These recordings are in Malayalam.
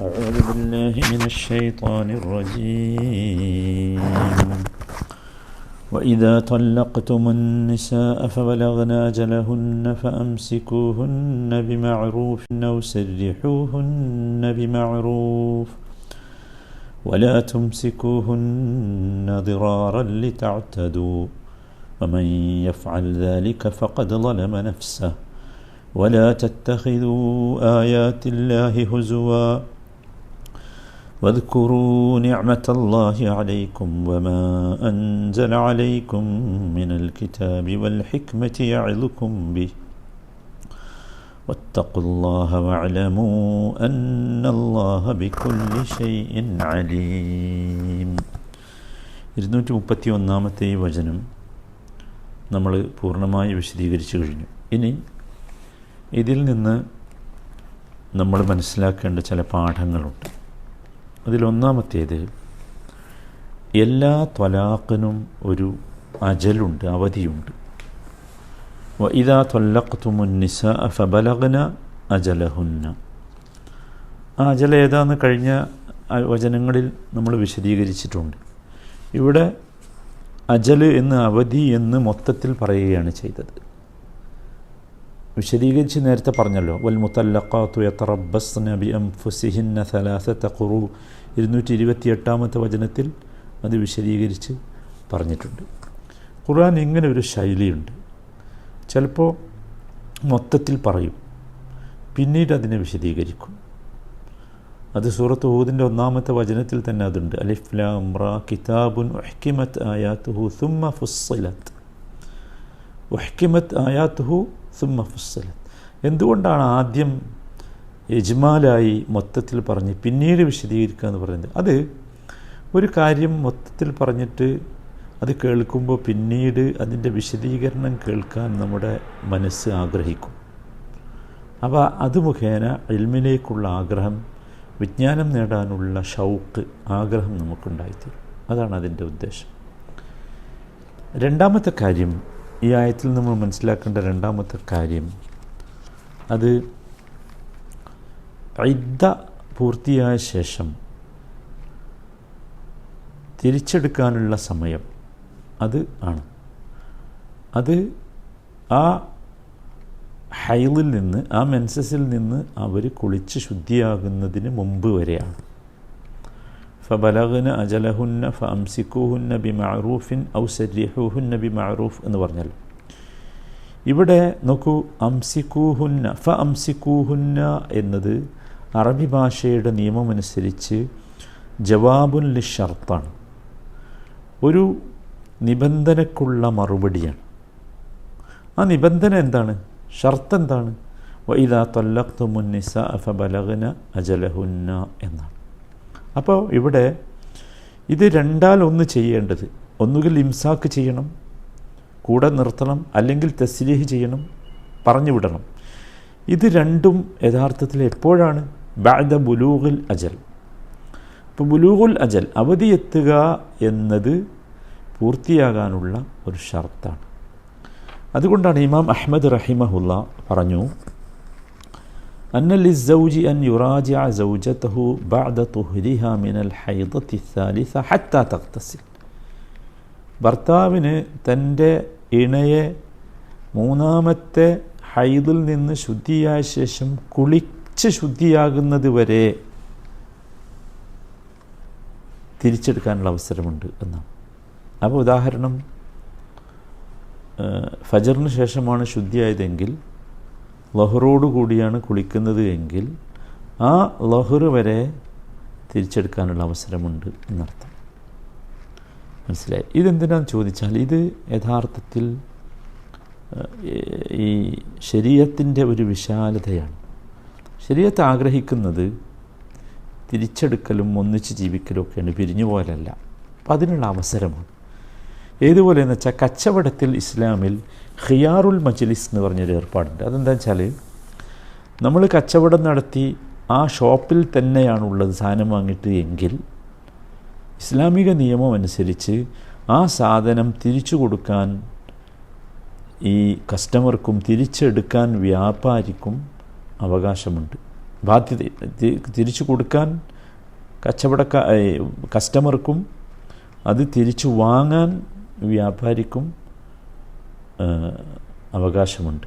أعوذ بالله من الشيطان الرجيم. وإذا طلقتم النساء فبلغن أجلهن فأمسكوهن بمعروف أو سرحوهن بمعروف ولا تمسكوهن ضرارا لتعتدوا. ومن يفعل ذلك فقد ظلم نفسه. ولا تتخذوا آيات الله هزوا. واذكروا نعمة الله عليكم وما أنزل عليكم من الكتاب والحكمة يعظكم به واتقوا الله واعلموا أن الله بكل شيء عليم ഇരുന്നൂറ്റി മുപ്പത്തി ഒന്നാമത്തെ ഈ വചനം നമ്മൾ പൂർണ്ണമായി വിശദീകരിച്ചു കഴിഞ്ഞു ഇനി ഇതിൽ നിന്ന് നമ്മൾ മനസ്സിലാക്കേണ്ട ചില പാഠങ്ങളുണ്ട് അതിലൊന്നാമത്തേത് എല്ലാ ത്വലാഖിനും ഒരു അജലുണ്ട് അവധിയുണ്ട്. ഇതാ തൊല്ലഖത്തുമുന്നിസ ഫബലഗ്ന അജലഹുന്ന. ആ അജല ഏതാന്ന് കഴിഞ്ഞ വചനങ്ങളിൽ നമ്മൾ വിശദീകരിച്ചിട്ടുണ്ട്. ഇവിടെ അജൽ എന്ന് അവധി എന്ന് മൊത്തത്തിൽ പറയുകയാണ് ചെയ്തത്. വിശദീകരിച്ച് നേരത്തെ പറഞ്ഞല്ലോ വൽ മുത്തല്ലഖാത്തു യത്തറബസ് നബി അംഫുസിഹിന്ന സലാസത്ത കുറു ഇരുന്നൂറ്റി ഇരുപത്തി എട്ടാമത്തെ വചനത്തിൽ അത് വിശദീകരിച്ച് പറഞ്ഞിട്ടുണ്ട്. ഖുർആൻ ഇങ്ങനെ ഒരു ശൈലിയുണ്ട്. ചിലപ്പോൾ മൊത്തത്തിൽ പറയും പിന്നീട് അതിനെ വിശദീകരിക്കും. അത് സൂറത്ത് ഹൂദിന്റെ ഒന്നാമത്തെ വചനത്തിൽ തന്നെ അതുണ്ട്. അലിഫ്ലാംറ കിതാബുൻ ഒഹ്കിമത്ത് ആയാത്തുഹു സുമ്മ ഫുസ്സിലത്ത്. ഒഹ്കിമത്ത് ആയാത്തുഹു സുമ്മ ഫുസ്സിലത്ത്. എന്തുകൊണ്ടാണ് ആദ്യം യജ്മാലായി മൊത്തത്തിൽ പറഞ്ഞ് പിന്നീട് വിശദീകരിക്കുക എന്ന് പറയുന്നത്? അത് ഒരു കാര്യം മൊത്തത്തിൽ പറഞ്ഞിട്ട് അത് കേൾക്കുമ്പോൾ പിന്നീട് അതിന്റെ വിശദീകരണം കേൾക്കാൻ നമ്മുടെ മനസ്സ് ആഗ്രഹിക്കും. അപ്പോൾ അത് മുഖേന എൽമിലേക്കുള്ള ആഗ്രഹം വിജ്ഞാനം നേടാനുള്ള ഷൗക്ക് ആഗ്രഹം നമുക്കുണ്ടായിത്തീരും. അതാണ് അതിന്റെ ഉദ്ദേശം. രണ്ടാമത്തെ കാര്യം ഈ ആയത്തിൽ നമ്മൾ മനസ്സിലാക്കേണ്ട രണ്ടാമത്തെ കാര്യം അത് ഐദ്ദ പൂർത്തിയായ ശേഷം തിരിച്ചെടുക്കാനുള്ള സമയം അത് ആണ്. അത് ആ ഹൈലിൽ നിന്ന് ആ മെൻസസിൽ നിന്ന് അവർ കുളിച്ച് ശുദ്ധിയാകുന്നതിന് മുമ്പ് വരെയാണ്. ഫബലഹുന അജലഹുന്ന ഫ അംസിക്കൂഹുന്ന ബി മഅറൂഫിൻ ഔ ബി മഅറൂഫ് എന്ന് പറഞ്ഞല്ലോ ഇവിടെ നോക്കൂ അംസിക്കൂഹുന്ന ഫ അംസിക്കൂഹുന്ന എന്നത് അറബി ഭാഷയുടെ നിയമമനുസരിച്ച് ജവാബുൻ ലി ഷർത്താണ്. ഒരു നിബന്ധനക്കുള്ള മറുപടിയാണ്. ആ നിബന്ധന എന്താണ്? ഷർത്ത് എന്താണ്? വൈദാ തൊല്ലഖ്തു മുന്നിസ ബലഹുന അജലഹുന്ന എന്നാണ്. അപ്പോൾ ഇവിടെ ഇത് രണ്ടാൽ ഒന്ന് ചെയ്യേണ്ടത്. ഒന്നുകിൽ ഇംസാക്ക് ചെയ്യണം കൂടെ നിർത്തണം അല്ലെങ്കിൽ തസ്ലീഹ് ചെയ്യണം പറഞ്ഞു വിടണം. ഇത് രണ്ടും യഥാർത്ഥത്തിൽ എപ്പോഴാണ്? ബാദ ബുലൂഗുൽ അജൽ. ഇപ്പോൾ ബുലൂഗുൽ അജൽ അവധി എത്തുക എന്നത് പൂർത്തിയാകാനുള്ള ഒരു ഷർത്താണ്. അതുകൊണ്ടാണ് ഇമാം അഹമ്മദ് റഹിമഹുല്ല പറഞ്ഞു أن للزوج أن يراجع زوجته بعد طهرها من الحيضة الثالثة حتى تغتسل ഭർത്താവിന് തൻ്റെ ഇണയെ മൂന്നാമത്തെ ഹൈദിൽ നിന്ന് ശുദ്ധിയായ ശേഷം കുളിച്ച് ശുദ്ധിയാകുന്നത് വരെ തിരിച്ചെടുക്കാനുള്ള അവസരമുണ്ട് എന്നാണ് അപ്പോൾ ഉദാഹരണം ഫജറിന് ശേഷമാണ് ശുദ്ധിയായതെങ്കിൽ ലഹറോട് കൂടിയാണ് കുളിക്കുന്നത് എങ്കിൽ ആ ലഹറ് വരെ തിരിച്ചെടുക്കാനുള്ള അവസരമുണ്ട് എന്നർത്ഥം. മനസ്സിലായി? ഇതെന്തിനാന്ന് ചോദിച്ചാൽ ഇത് യഥാർത്ഥത്തിൽ ഈ ശരീരത്തിന്റെ ഒരു വിശാലതയാണ്. ശരീരത്തെ ആഗ്രഹിക്കുന്നത് തിരിച്ചെടുക്കലും ഒന്നിച്ച് ജീവിക്കലും ഒക്കെയാണ് പിരിഞ്ഞു പോലല്ല അപ്പം അതിനുള്ള അവസരമാണ്. ഏതുപോലെ എന്ന് വെച്ചാൽ കച്ചവടത്തിൽ ഇസ്ലാമിൽ ഖിയാറുൽ മജ്ലിസ് എന്ന് പറഞ്ഞൊരു ഏർപ്പാടുണ്ട്. അതെന്താ വെച്ചാൽ നമ്മൾ കച്ചവടം നടത്തി ആ ഷോപ്പിൽ തന്നെയാണുള്ളത് സാധനം വാങ്ങിയിട്ട് എങ്കിൽ ഇസ്ലാമിക നിയമം അനുസരിച്ച് ആ സാധനം തിരിച്ചു കൊടുക്കാൻ ഈ കസ്റ്റമർക്കും തിരിച്ചെടുക്കാൻ വ്യാപാരിക്കും അവകാശമുണ്ട്. ബാധ്യത തിരിച്ചു കൊടുക്കാൻ കച്ചവടക്ക കസ്റ്റമർക്കും അത് തിരിച്ചു വാങ്ങാൻ വ്യാപാരിക്കും അവകാശമുണ്ട്.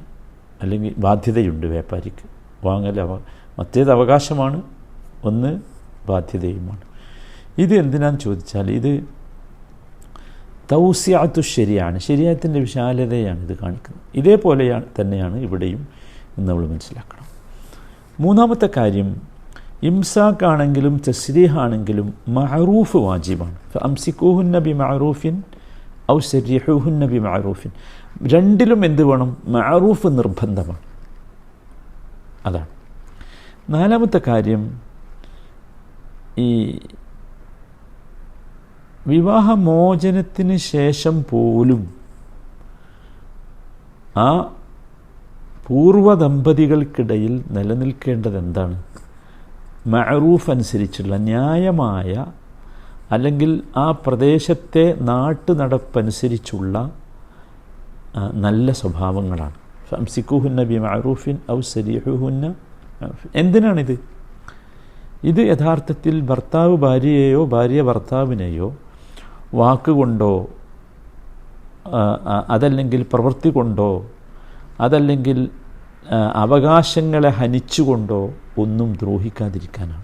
അല്ലെങ്കിൽ ബാധ്യതയുണ്ട് വ്യാപാരിക്ക്. വാങ്ങൽ അവ മറ്റേത് അവകാശമാണ് ഒന്ന് ബാധ്യതയുമാണ്. ഇത് എന്തിനാന്ന് ചോദിച്ചാൽ ഇത് തൗസ്യാത്തു ശരിയാണ്. ശരിയാത്തിന്റെ വിശാലതയാണ് ഇത് കാണിക്കുന്നത്. ഇതേപോലെയാണ് തന്നെയാണ് ഇവിടെയും നമ്മൾ മനസ്സിലാക്കണം. മൂന്നാമത്തെ കാര്യം ഇംസാഖാണെങ്കിലും തസ്രീഹാണെങ്കിലും മഹറൂഫ് വാജിബാണ്. അംസിക്കൂഹുൻ നബി മഅറൂഫിൻ ഔ സരിഹൂഹുൻ നബി മാറൂഫിൻ രണ്ടിലും എന്ത് വേണം? മാറൂഫ് നിർബന്ധമാണ്. അതാണ്. നാലാമത്തെ കാര്യം ഈ വിവാഹമോചനത്തിന് ശേഷം പോലും ആ പൂർവ ദമ്പതികൾക്കിടയിൽ നിലനിൽക്കേണ്ടത് എന്താണ് മഅറൂഫ് അനുസരിച്ചുള്ള ന്യായമായ അല്ലെങ്കിൽ ആ പ്രദേശത്തെ നാട്ടു നടപ്പനുസരിച്ചുള്ള നല്ല സ്വഭാവങ്ങളാണ്. ഫംസിക്കുഹുന്ന ബി മാറൂഫിൻ ഔ സരിഹുഹുന്ന എന്തിനാണിത്? ഇത് യഥാർത്ഥത്തിൽ ഭർത്താവ് ഭാര്യയെയോ ഭാര്യ ഭർത്താവിനെയോ വാക്കുകൊണ്ടോ അതല്ലെങ്കിൽ പ്രവൃത്തി കൊണ്ടോ അതല്ലെങ്കിൽ അവകാശങ്ങളെ ഹനിച്ചുകൊണ്ടോ ഒന്നും ദ്രോഹിക്കാതിരിക്കാനാണ്.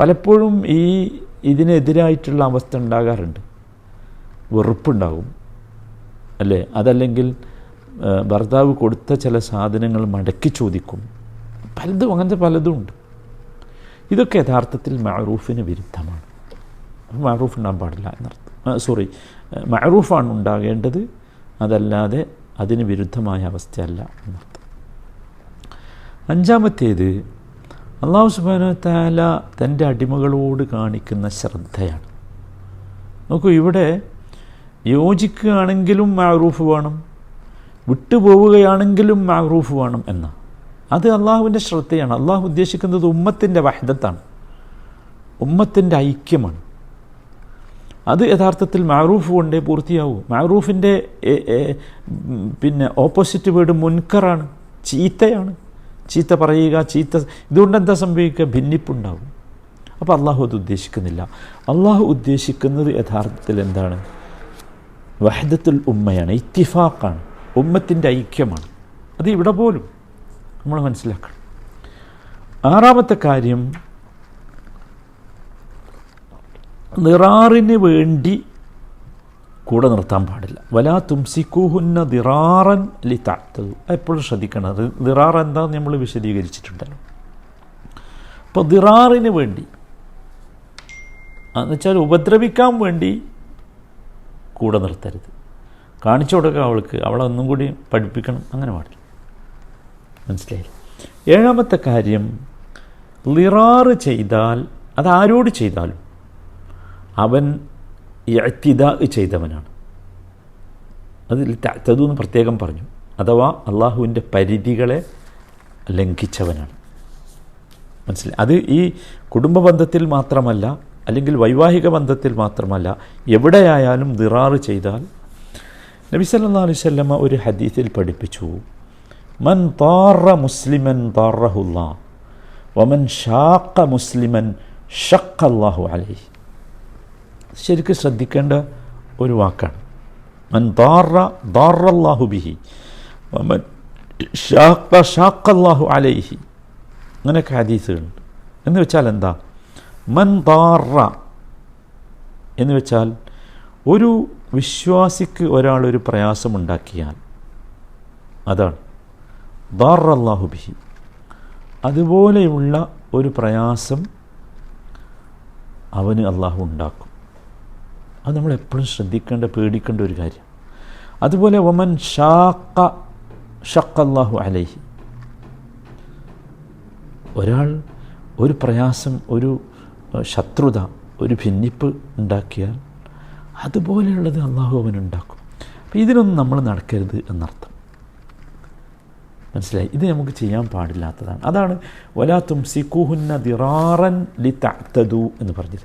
പലപ്പോഴും ഈ ഇതിനെതിരായിട്ടുള്ള അവസ്ഥ ഉണ്ടാകാറുണ്ട്. വെറുപ്പുണ്ടാകും. അല്ലേ? അതല്ലെങ്കിൽ ഭർത്താവ് കൊടുത്ത ചില സാധനങ്ങൾ മടക്കി ചോദിക്കും. പലതും അങ്ങനത്തെ പലതും ഉണ്ട്. ഇതൊക്കെ യഥാർത്ഥത്തിൽ മഅറൂഫിന് വിരുദ്ധമാണ്. മഅറൂഫ് ഉണ്ടാകാൻ പാടില്ല എന്നർത്ഥം. സോറി. മഅറൂഫാണ് ഉണ്ടാകേണ്ടത്. അതല്ലാതെ അതിന് വിരുദ്ധമായ അവസ്ഥയല്ല എന്നർത്ഥം. അഞ്ചാമത്തേത് അള്ളാഹു സുബാന താല തന്റെ അടിമകളോട് കാണിക്കുന്ന ശ്രദ്ധയാണ്. നോക്കൂ ഇവിടെ യോജിക്കുകയാണെങ്കിലും മാറൂഫ് വേണം വിട്ടുപോവുകയാണെങ്കിലും മാറൂഫ് വേണം എന്ന. അത് അള്ളാഹുവിന്റെ ശ്രദ്ധയാണ്. അള്ളാഹു ഉദ്ദേശിക്കുന്നത് ഉമ്മത്തിന്റെ വഹദത്താണ്. ഉമ്മത്തിന്റെ ഐക്യമാണ്. അത് യഥാർത്ഥത്തിൽ മാറൂഫ് കൊണ്ടേ പൂർത്തിയാവും. മാറൂഫിന്റെ പിന്നെ ഓപ്പോസിറ്റ് വേർഡ് മുൻകറാണ് ചീത്തയാണ്. ചീത്ത പറയുക ചീത്ത ഇതുകൊണ്ട് എന്താ സംഭവിക്കുക? ഭിന്നിപ്പുണ്ടാവും. അപ്പോൾ അള്ളാഹു അത് ഉദ്ദേശിക്കുന്നില്ല. അള്ളാഹു ഉദ്ദേശിക്കുന്നത് യഥാർത്ഥത്തിൽ എന്താണ്? വഹദത്തുൽ ഉമ്മയാണ് ഇത്തിഫാക്കാണ് ഉമ്മത്തിന്റെ ഐക്യമാണ്. അത് ഇവിടെ പോലും നമ്മൾ മനസ്സിലാക്കണം. ആറാമത്തെ കാര്യം നിറാറിന് വേണ്ടി കൂടെ നിർത്താൻ പാടില്ല. വലാ തുംസിക്കുഹുന്ന ദിറാറൻ ലി താത്തതു എപ്പോഴും ശ്രദ്ധിക്കണം. ദിറാർ എന്താന്ന് നമ്മൾ വിശദീകരിച്ചിട്ടുണ്ടല്ലോ. അപ്പോൾ ദിറാറിന് വേണ്ടി എന്നുവെച്ചാൽ ഉപദ്രവിക്കാൻ വേണ്ടി കൂടെ നിർത്തരുത്. കാണിച്ചു കൊടുക്കുക അവൾക്ക്. അവളെ ഒന്നും കൂടി പഠിപ്പിക്കണം. അങ്ങനെ പാടില്ല. മനസ്സിലായില്ല? ഏഴാമത്തെ കാര്യം ലിറാറ് ചെയ്താൽ അത് ആരോട് ചെയ്താലും അവൻ ഇഅ്തിദ ചെയ്തവനാണ്. അതിൽ തതു എന്ന് പ്രത്യേകം പറഞ്ഞു. അഥവാ അള്ളാഹുവിന്റെ പരിധികളെ ലംഘിച്ചവനാണ്. മനസ്സിലായി? അത് ഈ കുടുംബ ബന്ധത്തിൽ മാത്രമല്ല അല്ലെങ്കിൽ വൈവാഹിക ബന്ധത്തിൽ മാത്രമല്ല എവിടെയായാലും ദിറാറ് ചെയ്താൽ നബി സല്ലാ അലൈഹി സ്വല്ലമ്മ ഒരു ഹദീസിൽ പഠിപ്പിച്ചു. മൻ താറ മുസ്ലിമൻ താറഹുല്ല വമൻ ഷാക്ക മുസ്ലിമൻ ഷക്ക അള്ളാഹു അലൈഹി. ശരിക്കും ശ്രദ്ധിക്കേണ്ട ഒരു വാക്കാണ്. മൻ ദാറ ദാറല്ലാഹു ബിഹി. ഷാക്കല്ലാഹു അലൈഹി. അങ്ങനെയൊക്കെ ഹദീസുകളുണ്ട് എന്ന് വെച്ചാൽ എന്താ? മൻ ദാറ. എന്ന് വെച്ചാൽ ഒരു വിശ്വാസിക്ക് ഒരാളൊരു പ്രയാസമുണ്ടാക്കിയാൽ അതാണ്. ദാറല്ലാഹു ബിഹി. അതുപോലെയുള്ള ഒരു പ്രയാസം അവന് അള്ളാഹു ഉണ്ടാക്കും. അത് നമ്മൾ എപ്പോഴും ശ്രദ്ധിക്കേണ്ട പേടിക്കേണ്ട ഒരു കാര്യം. അതുപോലെ ഒമൻ ഷാക്ക ഷക്ക അള്ളാഹു അലൈഹി. ഒരാൾ ഒരു പ്രയാസം ഒരു ശത്രുത ഒരു ഭിന്നിപ്പ് ഉണ്ടാക്കിയാൽ അതുപോലെയുള്ളത് അള്ളാഹു അവനുണ്ടാക്കും. അപ്പോൾ ഇതിനൊന്നും നമ്മൾ നടക്കരുത് എന്നർത്ഥം. മനസ്സിലായി? ഇത് നമുക്ക് ചെയ്യാൻ പാടില്ലാത്തതാണ്. അതാണ് ഒലാത്തും സിക്കുഹുന്ന ദിറാറൻ ലി തഅ്തദു എന്ന് പറഞ്ഞത്.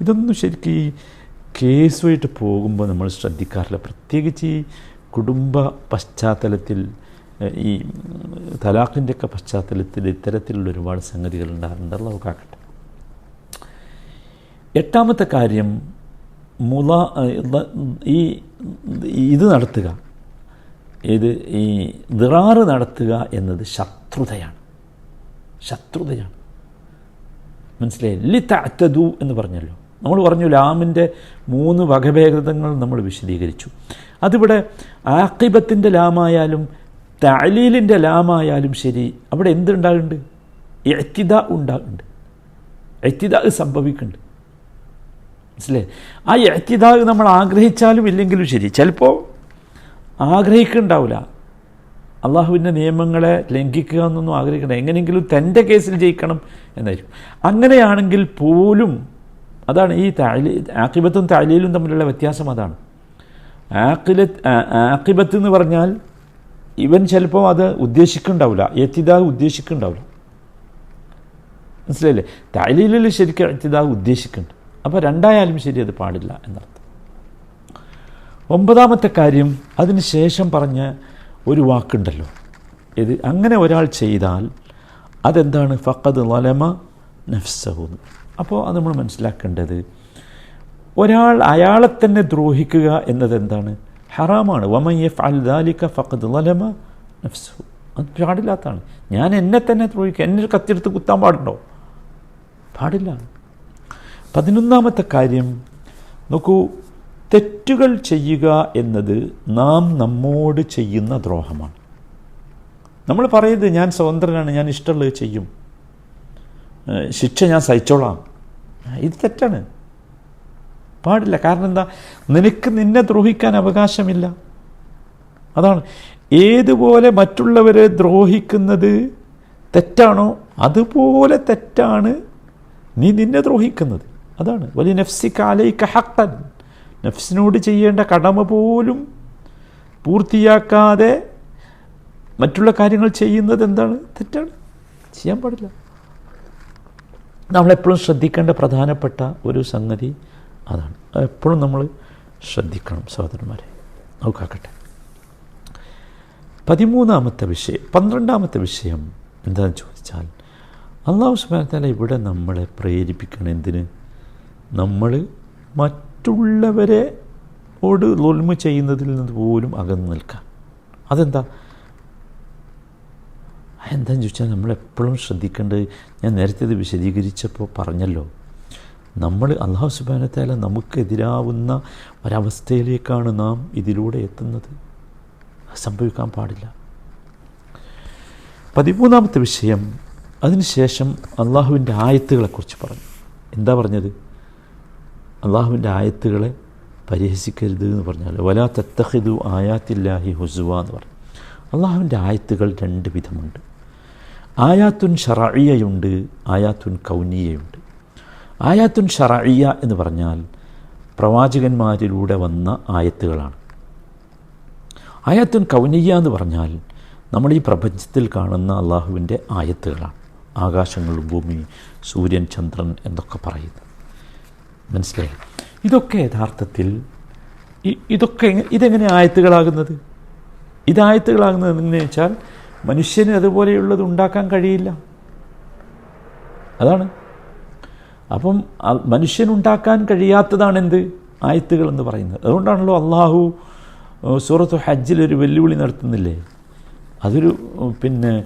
ഇതൊന്നും ശരിക്കും കേസുമായിട്ട് പോകുമ്പോൾ നമ്മൾ ശ്രദ്ധിക്കാറില്ല. പ്രത്യേകിച്ച് ഈ കുടുംബ പശ്ചാത്തലത്തിൽ ഈ തലാഖിന്റെയൊക്കെ പശ്ചാത്തലത്തിൽ ഇത്തരത്തിലുള്ള ഒരുപാട് സംഗതികൾ ഉണ്ടാകുന്നുണ്ട് അള്ളാഹു കാക്കട്ടെ എട്ടാമത്തെ കാര്യം മുല ഈ ഇത് നടത്തുക. ഇത് ഈ ദിറാറ് നടത്തുക എന്നത് ശത്രുതയാണ്. ശത്രുതയാണ്. മനസ്സിലായി? ലി എന്ന് പറഞ്ഞല്ലോ. നമ്മൾ പറഞ്ഞു ലാമിന്റെ മൂന്ന് വകഭേദങ്ങൾ നമ്മൾ വിശദീകരിച്ചു. അതിവിടെ ആക്കിബത്തിന്റെ ലാമായാലും തലീലിന്റെ ലാമായാലും ശരി അവിടെ എന്തുണ്ടാകുന്നുണ്ട് എത്തിത ഉണ്ടാകുന്നുണ്ട് എത്തിത സംഭവിക്കുന്നുണ്ട്. മനസ്സിലേ ആ എത്തിത നമ്മൾ ആഗ്രഹിച്ചാലും ഇല്ലെങ്കിലും ശരി ചിലപ്പോൾ ആഗ്രഹിക്കുന്നുണ്ടാവില്ല അള്ളാഹുവിന്റെ നിയമങ്ങളെ ലംഘിക്കുക എന്നൊന്നും ആഗ്രഹിക്കണം എങ്ങനെയെങ്കിലും തന്റെ കേസിൽ ജയിക്കണം എന്നായിരിക്കും. അങ്ങനെയാണെങ്കിൽ പോലും അതാണ് ഈ താലി ആക്കിബത്തും താലിയിലും തമ്മിലുള്ള വ്യത്യാസം അതാണ്. ആക്കില ആക്കിബത്ത് എന്ന് പറഞ്ഞാൽ ഇവൻ ചിലപ്പോൾ അത് ഉദ്ദേശിക്കുന്നുണ്ടാവില്ല. എത്തിദാ ഉദ്ദേശിക്കുന്നുണ്ടാവില്ല. മനസ്സിലായില്ലേ? താലീലിൽ ശരിക്കും എത്തിദാ ഉദ്ദേശിക്കുന്നുണ്ട്. അപ്പോൾ രണ്ടായാലും ശരി അത് പാടില്ല എന്നർത്ഥം. ഒമ്പതാമത്തെ കാര്യം അതിന് ശേഷം പറഞ്ഞ ഒരു വാക്കുണ്ടല്ലോ. ഇത് അങ്ങനെ ഒരാൾ ചെയ്താൽ അതെന്താണ്? ഫക്കത് വലമ നഫ്സഹു അപ്പോൾ അത് നമ്മൾ മനസ്സിലാക്കേണ്ടത് ഒരാൾ അയാളെ തന്നെ ദ്രോഹിക്കുക എന്നത് എന്താണ്? ഹറാമാണ്. വമയ്യഫ് അൽ ദാലിക്ക ഫഖദ് ലലമ നഫ്സഹു. അത് പാടില്ലാത്തതാണ്. ഞാൻ എന്നെ തന്നെ ദ്രോഹിക്കുക എന്നെ കത്തിയെടുത്ത് കുത്താൻ പാടുണ്ടോ? പാടില്ല. പതിനൊന്നാമത്തെ കാര്യം നോക്കൂ തെറ്റുകൾ ചെയ്യുക എന്നത് നാം നമ്മോട് ചെയ്യുന്ന ദ്രോഹമാണ്. നമ്മൾ പറയുന്നത് ഞാൻ സ്വതന്ത്രനാണ് ഞാൻ ഇഷ്ടമുള്ളത് ചെയ്യും. ശിക്ഷ ഞാൻ സഹിച്ചോളാം. ഇത് തെറ്റാണ്. പാടില്ല. കാരണം എന്താ? നിനക്ക് നിന്നെ ദ്രോഹിക്കാൻ അവകാശമില്ല. അതാണ്. ഏതുപോലെ മറ്റുള്ളവരെ ദ്രോഹിക്കുന്നത് തെറ്റാണോ? അതുപോലെ തെറ്റാണ് നീ നിന്നെ ദ്രോഹിക്കുന്നത്. അതാണ്. വലിയ നഫ്സിക്കാലയ്ക്ക് ഹക്കൻ നഫ്സിനോട് ചെയ്യേണ്ട കടമ പോലും പൂർത്തിയാക്കാതെ മറ്റുള്ള കാര്യങ്ങൾ ചെയ്യുന്നത് എന്താണ്? തെറ്റാണ്. ചെയ്യാൻ പാടില്ല. നമ്മളെപ്പോഴും ശ്രദ്ധിക്കേണ്ട പ്രധാനപ്പെട്ട ഒരു സംഗതി അതാണ്. എപ്പോഴും നമ്മൾ ശ്രദ്ധിക്കണം സഹോദരന്മാരെ. നോക്കാക്കട്ടെ. പതിമൂന്നാമത്തെ വിഷയം പന്ത്രണ്ടാമത്തെ വിഷയം എന്താണെന്ന് ചോദിച്ചാൽ അള്ളാഹു സുബാനത്താല ഇവിടെ നമ്മളെ പ്രേരിപ്പിക്കണം. എന്തിന്? നമ്മൾ മറ്റുള്ളവരെ ഓട് ലൊൽമ ചെയ്യുന്നതിൽ നിന്ന് പോലും അകന്നു നിൽക്കാൻ അതെന്താ? എന്താണെന്ന് ചോദിച്ചാൽ നമ്മളെപ്പോഴും ശ്രദ്ധിക്കേണ്ടത് ഞാൻ നേരത്തെ ഇത് വിശദീകരിച്ചപ്പോൾ പറഞ്ഞല്ലോ. നമ്മൾ അള്ളാഹു സുബാനത്താല നമുക്കെതിരാവുന്ന ഒരവസ്ഥയിലേക്കാണ് നാം ഇതിലൂടെ എത്തുന്നത്. സംഭവിക്കാൻ പാടില്ല. പതിമൂന്നാമത്തെ വിഷയം അതിനുശേഷം അള്ളാഹുവിന്റെ ആയത്തുകളെക്കുറിച്ച് പറഞ്ഞു. എന്താ പറഞ്ഞത്? അള്ളാഹുവിന്റെ ആയത്തുകളെ പരിഹസിക്കരുത് എന്ന് പറഞ്ഞാൽ വലാ തത്തഹിദു ആയാത്തില്ലാഹി ഹുസുവ എന്ന് പറഞ്ഞു. അള്ളാഹുവിന്റെ ആയത്തുകൾ രണ്ട് വിധമുണ്ട്. ആയാത്തുൻ ഷറിയയുണ്ട് ആയാത്തുൻ കൗനിയയുണ്ട്. ആയാത്തുൻ ഷറിയ എന്ന് പറഞ്ഞാൽ പ്രവാചകന്മാരിലൂടെ വന്ന ആയത്തുകളാണ്. ആയാത്തുൻ കൗനിയ എന്ന് പറഞ്ഞാൽ നമ്മൾ ഈ പ്രപഞ്ചത്തിൽ കാണുന്ന അള്ളാഹുവിന്റെ ആയത്തുകളാണ്. ആകാശങ്ങളും ഭൂമി സൂര്യൻ ചന്ദ്രൻ എന്നൊക്കെ പറയുന്നത്. മനസ്സിലായി? ഇതൊക്കെ യഥാർത്ഥത്തിൽ ഇതൊക്കെ ഇതെങ്ങനെ ആയത്തുകളാകുന്നത്? ഇതായത്തുകളാകുന്നത് എങ്ങനെ വെച്ചാൽ മനുഷ്യന് അതുപോലെയുള്ളത് ഉണ്ടാക്കാൻ കഴിയില്ല. അതാണ്. അപ്പം മനുഷ്യനുണ്ടാക്കാൻ കഴിയാത്തതാണ് എന്ത് ആയത്തുകൾ എന്ന് പറയുന്നത്. അതുകൊണ്ടാണല്ലോ അള്ളാഹു സൂറത്ത് ഹജ്ജിൽ ഒരു വെല്ലുവിളി നടത്തുന്നില്ലേ? അതൊരു പിന്നെ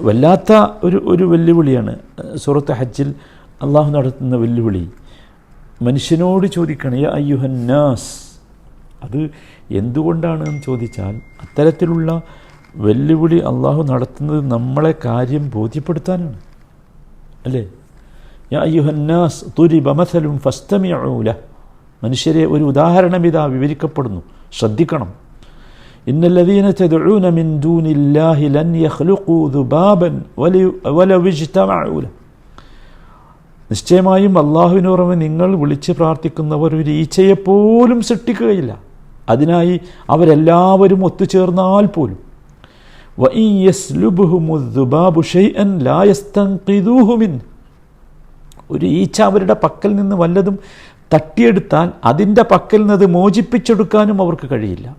വല്ലാത്ത ഒരു ഒരു വെല്ലുവിളിയാണ്. സൂറത്ത് ഹജ്ജിൽ അള്ളാഹു നടത്തുന്ന വെല്ലുവിളി. മനുഷ്യനോട് ചോദിക്കണം യാ അയ്യുഹന്നാസ്? അത് എന്തുകൊണ്ടാണ് എന്ന് ചോദിച്ചാൽ അത്തരത്തിലുള്ള വെല്ലുവിളി അള്ളാഹു നടത്തുന്നത് നമ്മളെ കാര്യം ബോധ്യപ്പെടുത്താനാണ്. അല്ലേ? യാ അയ്യുഹന്നാസ് തുരി ബമസലും ഫസ്തമിയൂല മനുഷ്യരെ ഒരു ഉദാഹരണം ഇതാ വിവരിക്കപ്പെടുന്നു. ശ്രദ്ധിക്കണം. ഇന്നല്ലദീന മിൻ ദൂനില്ലാഹി ലൻ നിശ്ചയമായും അള്ളാഹുവിനോർമ്മ നിങ്ങൾ വിളിച്ച് പ്രാർത്ഥിക്കുന്നവർ ഒരു ഈച്ചയെപ്പോലും സൃഷ്ടിക്കുകയില്ല. അതിനായി അവരെല്ലാവരും ഒത്തുചേർന്നാൽ പോലും. ഒരു ഈച്ച അവരുടെ പക്കൽ നിന്ന് വല്ലതും തട്ടിയെടുത്താൽ അതിന്റെ പക്കൽ നിന്ന് അത് മോചിപ്പിച്ചെടുക്കാനും അവർക്ക് കഴിയില്ല.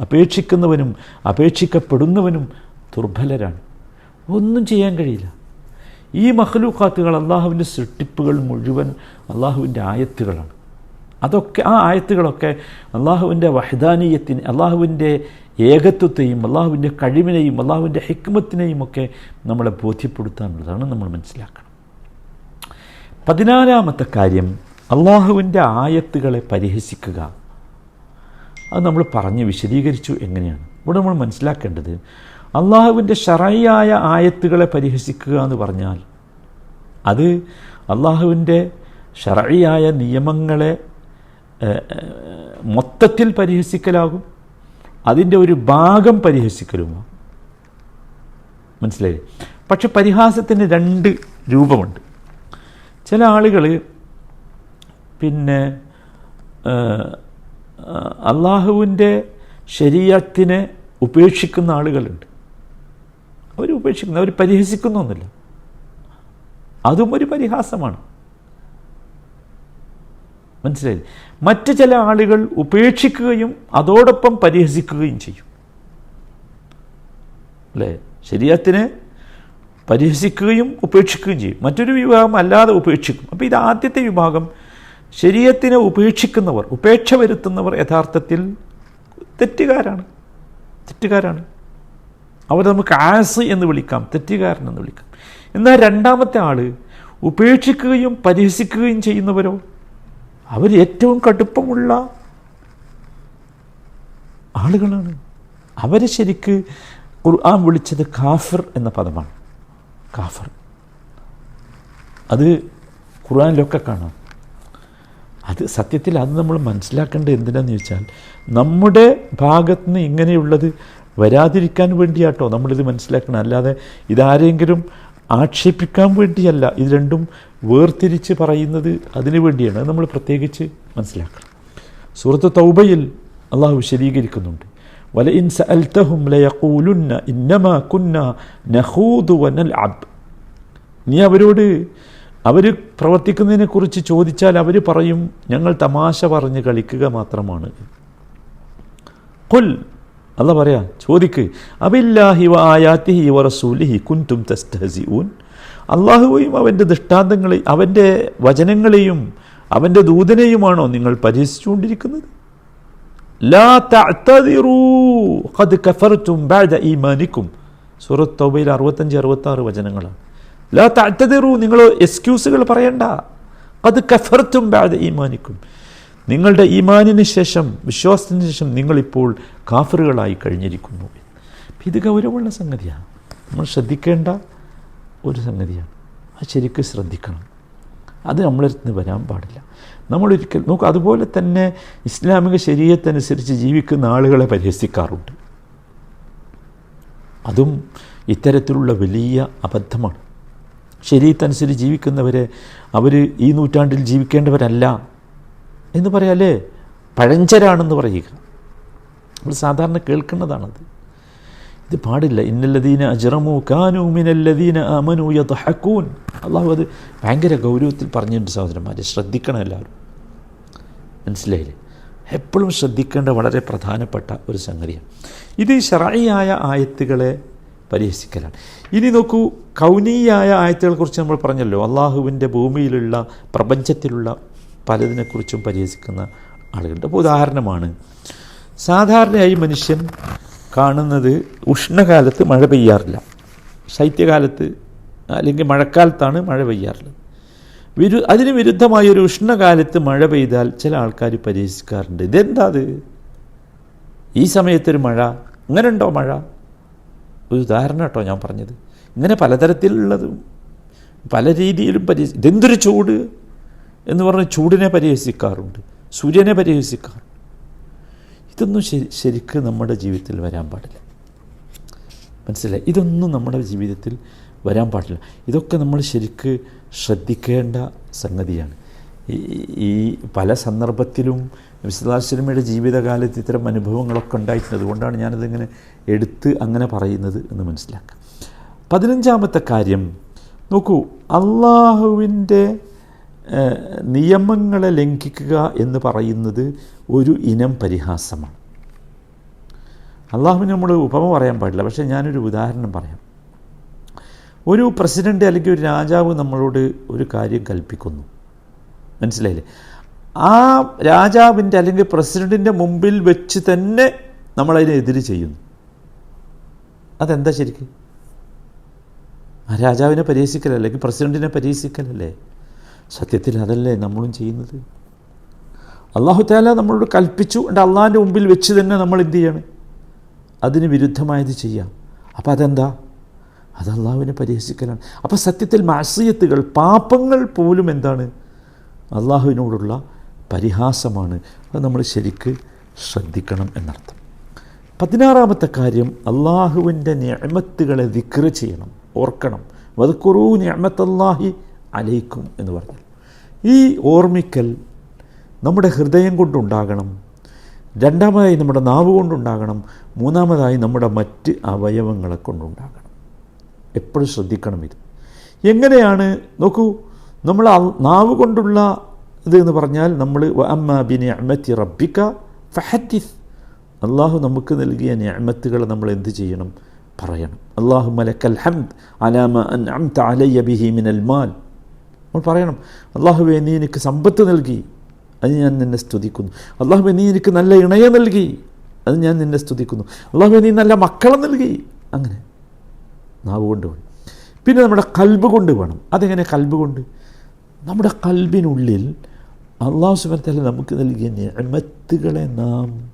അപേക്ഷിക്കുന്നവനും അപേക്ഷിക്കപ്പെടുന്നവനും ദുർബലരാണ്. ഒന്നും ചെയ്യാൻ കഴിയില്ല. ഈ മഹലൂഖാത്തുകൾ അള്ളാഹുവിന്റെ സൃഷ്ടിപ്പുകൾ മുഴുവൻ അള്ളാഹുവിന്റെ ആയത്തുകളാണ്. അതൊക്കെ ആ ആയത്തുകളൊക്കെ അള്ളാഹുവിന്റെ വഹദാനീയത്തിന് അള്ളാഹുവിന്റെ ഏകത്വത്തെയും അള്ളാഹുവിന്റെ കഴിവിനെയും അള്ളാഹുവിന്റെ ഹിക്മത്തിനെയും ഒക്കെ നമ്മളെ ബോധ്യപ്പെടുത്താനുള്ളതാണ് നമ്മൾ മനസ്സിലാക്കണം. പതിനാലാമത്തെ കാര്യം അള്ളാഹുവിന്റെ ആയത്തുകളെ പരിഹസിക്കുക. അത് നമ്മൾ പറഞ്ഞ് വിശദീകരിച്ചു എങ്ങനെയാണ്? ഇവിടെ നമ്മൾ മനസ്സിലാക്കേണ്ടത് അള്ളാഹുവിന്റെ ഷറയായ ആയത്തുകളെ പരിഹസിക്കുക എന്ന് പറഞ്ഞാൽ അത് അള്ളാഹുവിന്റെ ഷറയായ നിയമങ്ങളെ മൊത്തത്തിൽ പരിഹസിക്കലാകും. അതിന്റെ ഒരു ഭാഗം പരിഹസിക്കലുമാകും മനസ്സിലായി? പക്ഷെ പരിഹാസത്തിന് രണ്ട് രൂപമുണ്ട്. ചില ആളുകൾ പിന്നെ അള്ളാഹുവിന്റെ ശരീരത്തിനെ ഉപേക്ഷിക്കുന്ന ആളുകളുണ്ട്. അവർ ഉപേക്ഷിക്കുന്നു അവർ പരിഹസിക്കുന്നൊന്നുമില്ല. അതും ഒരു പരിഹാസമാണ്. മനസ്സിലായി? മറ്റ് ചില ആളുകൾ ഉപേക്ഷിക്കുകയും അതോടൊപ്പം പരിഹസിക്കുകയും ചെയ്യും. അല്ലേ? ശരീരത്തിന് പരിഹസിക്കുകയും ഉപേക്ഷിക്കുകയും ചെയ്യും. മറ്റൊരു വിഭാഗം അല്ലാതെ ഉപേക്ഷിക്കും. അപ്പോൾ ഇത് ആദ്യത്തെ വിഭാഗം. ശരീരത്തിനെ ഉപേക്ഷിക്കുന്നവർ ഉപേക്ഷ വരുത്തുന്നവർ യഥാർത്ഥത്തിൽ തെറ്റുകാരാണ്. തെറ്റുകാരാണ്. അവർ നമുക്ക് ആസ് എന്ന് വിളിക്കാം തെറ്റുകാരൻ എന്ന് വിളിക്കാം. എന്നാൽ രണ്ടാമത്തെ ആൾ ഉപേക്ഷിക്കുകയും പരിഹസിക്കുകയും ചെയ്യുന്നവരോ? അവർ ഏറ്റവും കടുപ്പമുള്ള ആളുകളാണ്. അവർ ശരിക്ക് ഖുർആൻ വിളിച്ചത് കാഫിർ എന്ന പദമാണ്. കാഫർ. അത് ഖുർആനിലൊക്കെ കാണാം. അത് സത്യത്തിൽ അത് നമ്മൾ മനസ്സിലാക്കേണ്ടത് എന്തിനാന്ന് ചോദിച്ചാൽ നമ്മുടെ ഭാഗത്ത് നിന്ന് ഇങ്ങനെയുള്ളത് വരാതിരിക്കാൻ വേണ്ടിയാട്ടോ നമ്മളിത് മനസ്സിലാക്കണം അല്ലാതെ ഇതാരെങ്കിലും ആക്ഷേപിക്കാൻ വേണ്ടിയല്ല. ഇത് രണ്ടും വേർതിരിച്ച് പറയുന്നത് അതിനു വേണ്ടിയാണ്. നമ്മൾ പ്രത്യേകിച്ച് മനസ്സിലാക്കണം. സൂറത്ത് തൗബയിൽ അള്ളാഹു വിശദീകരിക്കുന്നുണ്ട്. ഇൻ സഅൽതഹും ലയഖൂലുന്ന ഇന്നമാ കുന്ന നഖൂദു വനൽഅബ് നീ അവരോട് അവർ പ്രവർത്തിക്കുന്നതിനെക്കുറിച്ച് ചോദിച്ചാൽ അവർ പറയും ഞങ്ങൾ തമാശ പറഞ്ഞ് കളിക്കുക മാത്രമാണ്. കൊൽ അല്ല പറയാ ചോദിക്ക് അബില്ലാഹി തസ്തഹസിഊൻ? അവന്റെ ദൃഷ്ടാന്തങ്ങളെ അവന്റെ വചനങ്ങളെയും അവന്റെ ദൂതനെയുമാണോ നിങ്ങൾ പരിഹസിച്ചുകൊണ്ടിരിക്കുന്നത്? ലാ തഅ്തദിറൂ ഖദ് കഫർതും ബഅദ ഈമാനിക്കും. സൂറത്ത് തൗബയിൽ അറുപത്തഞ്ച് അറുപത്തി ആറ് വചനങ്ങളാണ്. ലാ തഅ്തദിറൂ നിങ്ങൾ എക്സ്ക്യൂസുകൾ പറയണ്ട. അത് കഫർത്തും ബഅദ ഈമാനിക്കും. നിങ്ങളുടെ ഈമാനിന് ശേഷം വിശ്വാസത്തിന് ശേഷം നിങ്ങളിപ്പോൾ കാഫറുകളായി കഴിഞ്ഞിരിക്കുന്നു. ഇത് ഗൗരവമുള്ള സംഗതിയാണ്. നമ്മൾ ശ്രദ്ധിക്കേണ്ട ഒരു സംഗതിയാണ്. അത് ശരിക്കും ശ്രദ്ധിക്കണം. അത് നമ്മളടുത്ത് വരാൻ പാടില്ല. നമ്മളൊരിക്കൽ നോക്കുക അതുപോലെ തന്നെ ഇസ്ലാമിക ശരീരത്തനുസരിച്ച് ജീവിക്കുന്ന ആളുകളെ പരിഹസിക്കാറുണ്ട്. അതും ഇത്തരത്തിലുള്ള വലിയ അബദ്ധമാണ്. ശരീരത്തനുസരിച്ച് ജീവിക്കുന്നവരെ അവർ ഈ നൂറ്റാണ്ടിൽ ജീവിക്കേണ്ടവരല്ല. എന്ന് പറയാൽ പഴഞ്ചരാണെന്ന് പറയുക. നമ്മൾ സാധാരണ കേൾക്കുന്നതാണത്. ഇത് പാടില്ല. ഇന്നല്ലദീന അജറമു കാനു മിനല്ലദീന അമനു യദ്ഹഖൂൻ. അള്ളാഹു അത് ഭയങ്കര ഗൗരവത്തിൽ പറഞ്ഞിട്ടുണ്ട് സഹോദരന്മാർ ശ്രദ്ധിക്കണം എല്ലാവരും. മനസ്സിലായില്ലേ? എപ്പോഴും ശ്രദ്ധിക്കേണ്ട വളരെ പ്രധാനപ്പെട്ട ഒരു സംഗതിയാണ്. ഇത് ഷറായിയായ ആയത്തുകളെ പരിഹസിക്കലാണ്. ഇനി നോക്കൂ കൗനീയായ ആയത്തുകളെക്കുറിച്ച് നമ്മൾ പറഞ്ഞല്ലോ. അള്ളാഹുവിന്റെ ഭൂമിയിലുള്ള പ്രപഞ്ചത്തിലുള്ള പലതിനെക്കുറിച്ചും പരിഹസിക്കുന്ന ആളുകളുണ്ട് അപ്പോൾ ഉദാഹരണമാണ്. സാധാരണയായി മനുഷ്യൻ കാണുന്നത് ഉഷ്ണകാലത്ത് മഴ പെയ്യാറില്ല. ശൈത്യകാലത്ത് അല്ലെങ്കിൽ മഴക്കാലത്താണ് മഴ പെയ്യാറുള്ളത് വിരു അതിന് വിരുദ്ധമായ ഒരു ഉഷ്ണകാലത്ത് മഴ പെയ്താൽ ചില ആൾക്കാർ പരിഹസിക്കാറുണ്ട്. ഇതെന്താ അത്? ഈ സമയത്തൊരു മഴ അങ്ങനെ ഉണ്ടോ മഴ? ഒരു ഉദാഹരണം കേട്ടോ ഞാൻ പറഞ്ഞത്. ഇങ്ങനെ പലതരത്തിലുള്ളതും പല രീതിയിലും പരിഹസി ഇതെന്തൊരു ചൂട്? എന്ന് പറഞ്ഞ് ചൂടിനെ പരിഹസിക്കാറുണ്ട് സൂര്യനെ പരിഹസിക്കാറുണ്ട്. ഇതൊന്നും ശരി ശരിക്ക് നമ്മുടെ ജീവിതത്തിൽ വരാൻ പാടില്ല. മനസ്സിലായി? ഇതൊന്നും നമ്മുടെ ജീവിതത്തിൽ വരാൻ പാടില്ല. ഇതൊക്കെ നമ്മൾ ശരിക്ക് ശ്രദ്ധിക്കേണ്ട സംഗതിയാണ്. ഈ പല സന്ദർഭത്തിലും വിശദാശ്രമയുടെ ജീവിതകാലത്ത് ഇത്തരം അനുഭവങ്ങളൊക്കെ ഉണ്ടായിട്ടുണ്ട്. അതുകൊണ്ടാണ് ഞാനതിങ്ങനെ എടുത്ത് അങ്ങനെ പറയുന്നത് എന്ന് മനസ്സിലാക്കുക പതിനഞ്ചാമത്തെ കാര്യം നോക്കൂ അള്ളാഹുവിന്റെ നിയമങ്ങളെ ലംഘിക്കുക എന്ന് പറയുന്നത് ഒരു ഇനം പരിഹാസമാണ്. അള്ളാഹുവിന് നമ്മൾ ഉപമ പറയാൻ പാടില്ല പക്ഷേ ഞാനൊരു ഉദാഹരണം പറയാം. ഒരു പ്രസിഡന്റ് അല്ലെങ്കിൽ ഒരു രാജാവ് നമ്മളോട് ഒരു കാര്യം കൽപ്പിക്കുന്നു. മനസ്സിലായില്ലേ? ആ രാജാവിന്റെ അല്ലെങ്കിൽ പ്രസിഡന്റിന്റെ മുമ്പിൽ വെച്ച് തന്നെ നമ്മളതിനെതിര് ചെയ്യുന്നു. അതെന്താ ശരിക്കും? ആ രാജാവിനെ പരിഹസിക്കലല്ലേ അല്ലെങ്കിൽ പ്രസിഡന്റിനെ പരിഹസിക്കലല്ലേ സത്യത്തിൽ അതല്ലേ നമ്മളും ചെയ്യുന്നത്? അള്ളാഹു താല നമ്മളോട് കൽപ്പിച്ചു എന്റെ അള്ളാഹിന്റെ മുമ്പിൽ വെച്ച് തന്നെ നമ്മൾ എന്ത് ചെയ്യണം? അതിന് വിരുദ്ധമായത് ചെയ്യാം. അപ്പോൾ അതെന്താ? അത് അള്ളാഹുവിനെ പരിഹസിക്കലാണ്. അപ്പോൾ സത്യത്തിൽ മാസീയത്തുകൾ പാപങ്ങൾ പോലും എന്താണ്? അള്ളാഹുവിനോടുള്ള പരിഹാസമാണ്. അത് നമ്മൾ ശരിക്ക് ശ്രദ്ധിക്കണം എന്നർത്ഥം. പതിനാറാമത്തെ കാര്യം അള്ളാഹുവിന്റെ ഞാമത്തുകളെ ദിക്റ് ചെയ്യണം ഓർക്കണം. വതുക്കുറു ഞാമത്തല്ലാഹി അലയിക്കും എന്ന് പറഞ്ഞാൽ ഈ ഓർമ്മിക്കൽ നമ്മുടെ ഹൃദയം കൊണ്ടുണ്ടാകണം. രണ്ടാമതായി നമ്മുടെ നാവ് കൊണ്ടുണ്ടാകണം. മൂന്നാമതായി നമ്മുടെ മറ്റ് അവയവങ്ങളെ കൊണ്ടുണ്ടാകണം. എപ്പോഴും ശ്രദ്ധിക്കണം ഇത്. എങ്ങനെയാണ്? നോക്കൂ നമ്മൾ നാവ് കൊണ്ടുള്ള ഇത് എന്ന് പറഞ്ഞാൽ നമ്മൾ അമ്മ ബിനി അമ്മത്തി റബ്ബിക്ക ഫഹത്തിസ് അള്ളാഹു നമുക്ക് നൽകിയ ഞാമത്തുകൾ നമ്മൾ എന്ത് ചെയ്യണം? പറയണം. അള്ളാഹു മലക്കൽ ഹംദ് അലാമ അൻ അംത അലയ്യ ബിഹി മിനൽ മാൽ. നമ്മൾ പറയണം അള്ളാഹുവെ നീ എനിക്ക് സമ്പത്ത് നൽകി അത് ഞാൻ നിന്നെ സ്തുതിക്കുന്നു. അള്ളാഹുബെ നീ എനിക്ക് നല്ല ഇണയെ നൽകി അത് ഞാൻ നിന്നെ സ്തുതിക്കുന്നു. അള്ളാഹുബെ നീ നല്ല മക്കളെ നൽകി. അങ്ങനെ. നാവ് കൊണ്ട് വേണം പിന്നെ നമ്മുടെ കൽബ് കൊണ്ട് വേണം അതെങ്ങനെ കൽബ് കൊണ്ട്? നമ്മുടെ കൽബിനുള്ളിൽ അള്ളാഹു സുബത്തല്ല നമുക്ക് നൽകിയ നിയമത്തുകളെ നാം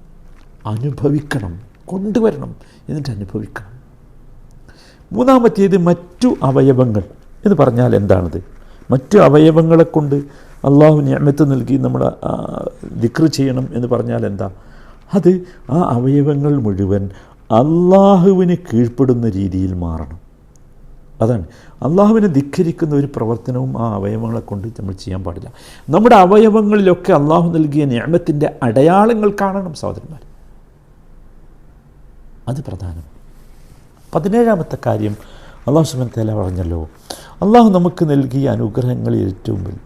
അനുഭവിക്കണം കൊണ്ടുവരണം എന്നിട്ട് അനുഭവിക്കണം. മൂന്നാമത്തേത് മറ്റു അവയവങ്ങൾ എന്ന് പറഞ്ഞാൽ എന്താണത്? മറ്റു അവയവങ്ങളെ കൊണ്ട് അള്ളാഹു ഞാമത്ത് നൽകി നമ്മൾ ദിക്ർ ചെയ്യണം എന്ന് പറഞ്ഞാൽ എന്താ? അത് ആ അവയവങ്ങൾ മുഴുവൻ അള്ളാഹുവിന് കീഴ്പ്പെടുന്ന രീതിയിൽ മാറണം. അതാണ്. അള്ളാഹുവിനെ ധിഖരിക്കുന്ന ഒരു പ്രവർത്തനവും ആ അവയവങ്ങളെ കൊണ്ട് നമ്മൾ ചെയ്യാൻ പാടില്ല. നമ്മുടെ അവയവങ്ങളിലൊക്കെ അള്ളാഹു നൽകിയ ഞാമത്തിന്റെ അടയാളങ്ങൾ കാണണം സഹോദരന്മാർ. അത് പ്രധാനം. പതിനേഴാമത്തെ കാര്യം അള്ളാഹു സുബൻ തല പറഞ്ഞല്ലോ അള്ളാഹു നമുക്ക് നൽകിയ അനുഗ്രഹങ്ങളിൽ ഏറ്റവും വലുത്.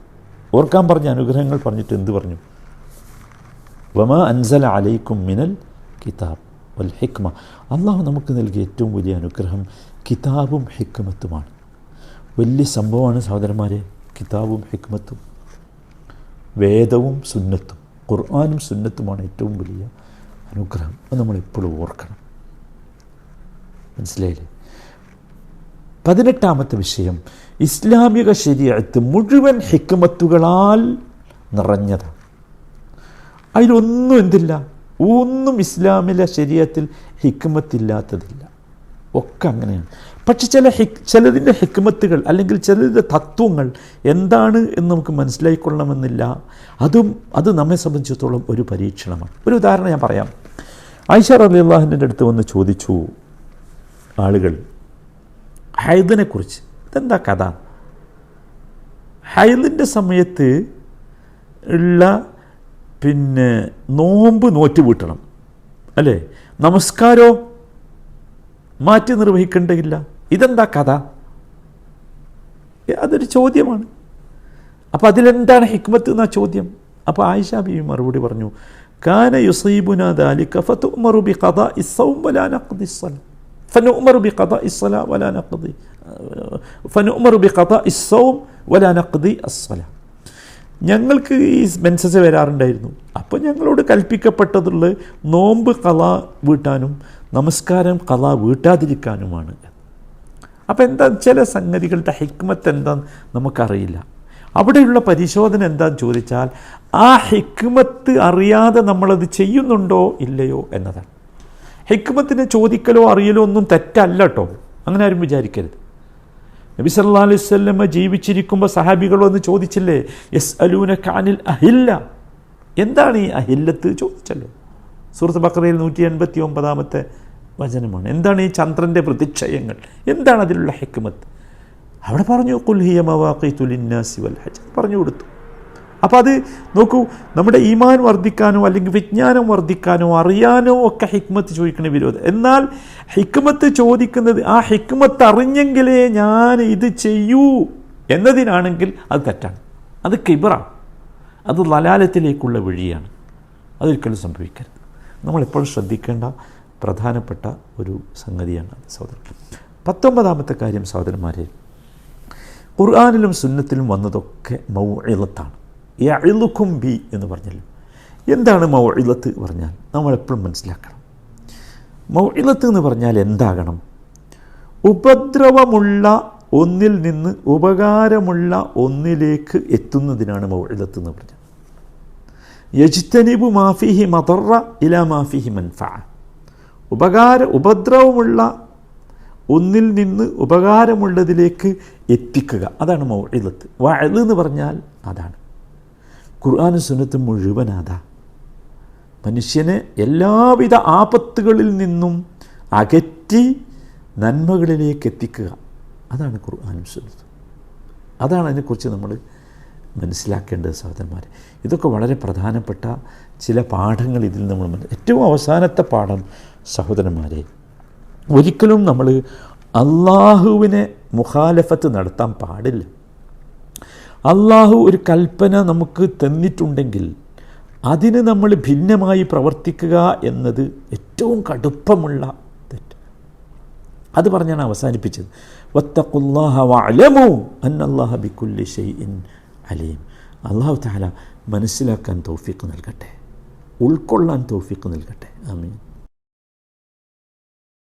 ഓർക്കാൻ പറഞ്ഞ അനുഗ്രഹങ്ങൾ പറഞ്ഞിട്ട് എന്ത് പറഞ്ഞു? വമ അൻസല അലൈക്കും മിനൽ കിതാബ് വൽ ഹിക്മ. അള്ളാഹു നമുക്ക് നൽകിയ ഏറ്റവും വലിയ അനുഗ്രഹം കിതാബും ഹിക്മത്തുമാണ്. വലിയ സംഭവമാണ് സഹോദരന്മാരെ കിതാബും ഹിക്മത്തും. വേദവും സുന്നത്തും. ഖുർആാനും സുന്നത്തുമാണ് ഏറ്റവും വലിയ അനുഗ്രഹം. അത് നമ്മളെപ്പോഴും ഓർക്കണം. മനസ്സിലായില്ലേ? പതിനെട്ടാമത്തെ വിഷയം ഇസ്ലാമിക ശരീരത്ത് മുഴുവൻ ഹിക്കുമത്തുകളാൽ നിറഞ്ഞതാണ് അതിലൊന്നും എന്തില്ല? ഒന്നും ഇസ്ലാമിലെ ശരീരത്തിൽ ഹിക്കുമത്തില്ലാത്തതില്ല ഒക്കെ അങ്ങനെയാണ്. പക്ഷെ ചില ഹിക് ചിലതിന്റെ ഹിക്മത്തുകൾ അല്ലെങ്കിൽ ചിലതിന്റെ തത്വങ്ങൾ എന്താണ് എന്ന് നമുക്ക് മനസ്സിലായിക്കൊള്ളണമെന്നില്ല. അതും അത് നമ്മെ സംബന്ധിച്ചിടത്തോളം ഒരു പരീക്ഷണമാണ്. ഒരു ഉദാഹരണം ഞാൻ പറയാം. ആയിഷ അലി അള്ളാഹിന്റെ അടുത്ത് വന്ന് ചോദിച്ചു ആളുകൾ ഹൈദിനെക്കുറിച്ച് ഇതെന്താ കഥ? ഹൈദിന്റെ സമയത്ത് ഉള്ള പിന്നെ നോമ്പ് നോറ്റ് വീട്ടണം. അല്ലേ? നമസ്കാരോ? മാറ്റി നിർവഹിക്കേണ്ടതില്ല. ഇതെന്താ കഥ? അതൊരു ചോദ്യമാണ്. അപ്പോൾ അതിലെന്താണ് ഹിക്മത്ത് എന്ന ചോദ്യം? അപ്പോൾ ആയിഷ ബീവി മറുപടി പറഞ്ഞു കാന യുസൈബുന ദാലിക ഫത്തുമറു ബി ഖദാ വലാ فنؤمر بقضاء الصلاة ولا نقضي فنؤمر بقضاء الصوم ولا نقضي الصلاة ഞങ്ങൾക്ക് ഈ മെൻസസ് വരാറുണ്ടായിരുന്നു അപ്പോൾ ഞങ്ങളോട് കൽപ്പിക്കപ്പെട്ടതുള്ള നോമ്പ് കല വീട്ടാനും നമസ്കാരം കല വീട്ടാതിരിക്കാനുമാണ് അപ്പോൾ എന്താ ചില സംഗതികളുടെ ഹിക്മത്ത് എന്താന്ന് നമുക്കറിയില്ല അവിടെയുള്ള പരിശോധന എന്താന്ന് ചോദിച്ചാൽ ആ ഹിക്മത്ത് അറിയാതെ നമ്മളത് ചെയ്യുന്നുണ്ടോ ഇല്ലയോ എന്നതാണ് ഹിക്മത്തിനെ ചോദിക്കലോ അറിയലോ ഒന്നും തെറ്റല്ല കേട്ടോ അങ്ങനെ ആരും വിചാരിക്കരുത്. നബി സല്ലാ അലൈഹി സ്വല്ലമ്മ ജീവിച്ചിരിക്കുമ്പോൾ സഹാബികളോ എന്ന് ചോദിച്ചില്ലേ? യെസ് അലൂന കാനിൽ അഹില്ല. എന്താണ് ഈ അഹില്ലത്ത് ചോദിച്ചല്ലോ? സുഹൃത്ത് ബക്രയിൽ നൂറ്റി എൺപത്തി ഒമ്പതാമത്തെ വചനമാണ്. എന്താണ് ഈ ചന്ദ്രന്റെ പ്രതിക്ഷയങ്ങൾ എന്താണ് അതിലുള്ള ഹിക്മത്ത്? അവിടെ പറഞ്ഞു കുൽഹിയ മവാഖിത്തുലിന്നാസി വൽ ഹജ്ജ് പറഞ്ഞു കൊടുത്തു. അപ്പോൾ അത് നോക്കൂ നമ്മുടെ ഈമാൻ വർദ്ധിക്കാനോ അല്ലെങ്കിൽ വിജ്ഞാനം വർദ്ധിക്കാനോ അറിയാനോ ഒക്കെ ഹിക്മത്ത് ചോദിക്കുന്ന വിരോധം. എന്നാൽ ഹിക്മത്ത് ചോദിക്കുന്നത് ആ ഹിക്മത്ത് അറിഞ്ഞെങ്കിലേ ഞാൻ ഇത് ചെയ്യൂ എന്നതിനാണെങ്കിൽ അത് തെറ്റാണ്. അത് കിബറാണ്. അത് ലലാലത്തിലേക്കുള്ള വഴിയാണ്. അതൊരിക്കലും സംഭവിക്കരുത്. നമ്മളെപ്പോഴും ശ്രദ്ധിക്കേണ്ട പ്രധാനപ്പെട്ട ഒരു സംഗതിയാണ് അത് സഹോദരൻ പത്തൊമ്പതാമത്തെ കാര്യം സഹോദരന്മാരെ. ഖുർആാനിലും സുന്നത്തിലും വന്നതൊക്കെ മൗഇലത്താണ്. യഇലുക്കും ബി എന്ന് പറഞ്ഞല്ലോ. എന്താണ് മൗഇലത്ത് പറഞ്ഞാൽ? നമ്മൾ എപ്പോഴും മനസ്സിലാക്കണം. മൗഇലത്ത് എന്ന് പറഞ്ഞാൽ എന്താകണം? ഉപദ്രവമുള്ള ഒന്നിൽ നിന്ന് ഉപകാരമുള്ള ഒന്നിലേക്ക് എത്തുന്നതിനാണ് മൗഇലത്ത് എന്ന് പറഞ്ഞത്. യജ്തനിബു മാഫിഹി മദറ ഇല മാഫിഹി മൻഫ ഉപകാര ഉപദ്രവമുള്ള ഒന്നിൽ നിന്ന് ഉപകാരമുള്ളതിലേക്ക് എത്തിക്കുക. അതാണ് മൗഇലത്ത്. വഅൽ എന്ന് പറഞ്ഞാൽ അതാണ്. ഖുർആാനും സുന്നത്തും മുഴുവൻ അതാ മനുഷ്യനെ എല്ലാവിധ ആപത്തുകളിൽ നിന്നും അകറ്റി നന്മകളിലേക്ക് എത്തിക്കുക. അതാണ് ഖുർആാനും സുന്നത്തും. അതാണ് അതിനെക്കുറിച്ച് നമ്മൾ മനസ്സിലാക്കേണ്ടത് സഹോദരന്മാർ ഇതൊക്കെ വളരെ പ്രധാനപ്പെട്ട ചില പാഠങ്ങൾ ഇതിൽ നമ്മൾ ഏറ്റവും അവസാനത്തെ പാഠം സഹോദരന്മാരെ. ഒരിക്കലും നമ്മൾ അള്ളാഹുവിനെ മുഖാലഫത്ത് നടത്താൻ പാടില്ല. അള്ളാഹു ഒരു കൽപ്പന നമുക്ക് തന്നിട്ടുണ്ടെങ്കിൽ അതിന് നമ്മൾ ഭിന്നമായി പ്രവർത്തിക്കുക എന്നത് ഏറ്റവും കടുപ്പമുള്ള തെറ്റ്. അത് പറഞ്ഞാണ് അവസാനിപ്പിച്ചത്. അലീം. അള്ളാഹു താല മനസ്സിലാക്കാൻ തോഫിക്ക് നൽകട്ടെ. ഉൾക്കൊള്ളാൻ തോഫിക്ക് നൽകട്ടെ. ആമീൻ.